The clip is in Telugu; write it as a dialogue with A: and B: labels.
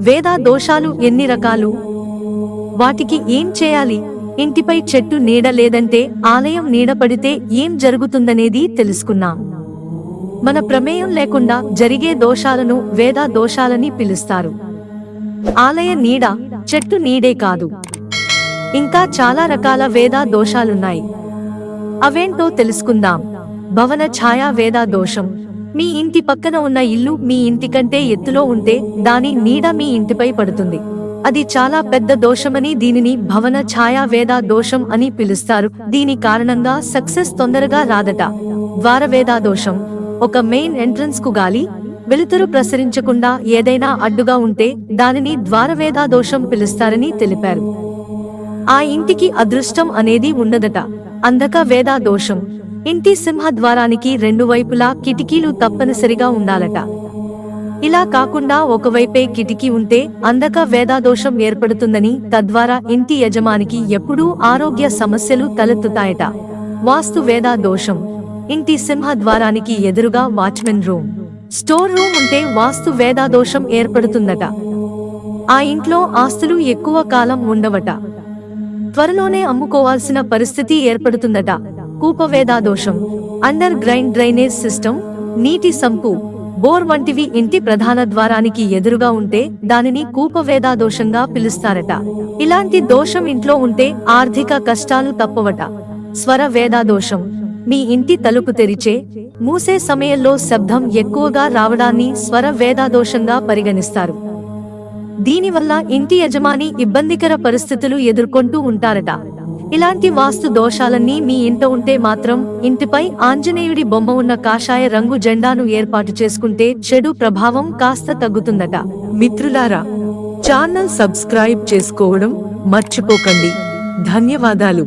A: వేదా దోషాలు ఎన్ని రకాలు? వాటికి ఏం చేయాలి? ఇంటిపై చెట్టు నీడ లేదంటే ఆలయం నీడ పడితే ఏం జరుగుతుందనేది తెలుసుకున్నాం. మన ప్రమేయం లేకుండా జరిగే దోషాలను వేదా దోషాలని పిలుస్తారు. ఆలయ నీడ చెట్టు నీడే కాదు. ఇంకా చాలా రకాల వేదా దోషాలున్నాయి. అవేంటో తెలుసుకుందాం. భవన ఛాయా వేదా దోషం. మీ ఇంటి పక్కన ఉన్న ఇల్లు మీ ఇంటి కంటే ఎత్తులో ఉంటే దాని నీడ మీ ఇంటిపై పడుతుంది. అది చాలా పెద్ద దోషమని దీనిని భవన ఛాయా వేద దోషం అని పిలుస్తారు. దీని కారణంగా సక్సెస్ తొందరగా రాదట. ద్వారవేదా దోషం. ఒక మెయిన్ ఎంట్రన్స్కు గాలి వెలుతురు ప్రసరించకుండా ఏదైనా అడ్డుగా ఉంటే దానిని ద్వారవేదా దోషం పిలుస్తారని తెలిపారు. ఆ ఇంటికి అదృష్టం అనేది ఉండదట. అంధక వేదా దోషం. ఇంటి సింహ ద్వారానికి రెండు వైపులా కిటికీలు తప్పనిసరిగా ఉండాలట. ఇలా కాకుండా ఒకవైపే కిటికీ ఉంటే అందక వేదాదోషం ఏర్పడుతుందని తద్వారా ఇంటి యజమానికి ఎప్పుడూ ఆరోగ్య సమస్యలు తలెత్తుతాయట. వాస్తు వేదా దోషం ఇంటి సింహ ద్వారానికి ఎదురుగా వాచ్మెన్ రూమ్. స్టోర్ రూమ్ ఉంటే వాస్తు వేదాదోషం ఏర్పడుతుందట. ఆ ఇంట్లో ఆస్తులు ఎక్కువ కాలం ఉండవట. త్వరలోనే అమ్ముకోవాల్సిన పరిస్థితి ఏర్పడుతుందట. కూపవేదాదోషం అండర్ గ్రైండ్ డ్రైనేజ్ సిస్టమ్ నీటి సంపు బోర్ వంటివి ఇంటి ప్రధాన ద్వారానికి ఎదురుగా ఉంటే దానిని కూపవేదా దోషంగా పిలుస్తారట. ఇలాంటి దోషం ఇంట్లో ఉంటే ఆర్థిక కష్టాలు తప్పవట. స్వర వేదా దోషం మీ ఇంటి తలుపు తెరిచే మూసే సమయంలో శబ్దం ఎక్కువగా రావడాన్ని స్వర వేదా దోషంగా పరిగణిస్తారు. దీనివల్ల ఇంటి యజమాని ఇబ్బందికర పరిస్థితులు ఎదుర్కొంటూ ఉంటారట. ఇలాంటి వాస్తు దోషాలన్నీ మీ ఇంట ఉంటే మాత్రం ఇంటిపై ఆంజనేయుడి బొమ్మ ఉన్న కాషాయ రంగు జెండాను ఏర్పాటు చేసుకుంటే చెడు ప్రభావం కాస్త తగ్గుతుందట.
B: మిత్రులారా ఛానల్ సబ్స్క్రైబ్ చేసుకోవడం మర్చిపోకండి. ధన్యవాదాలు.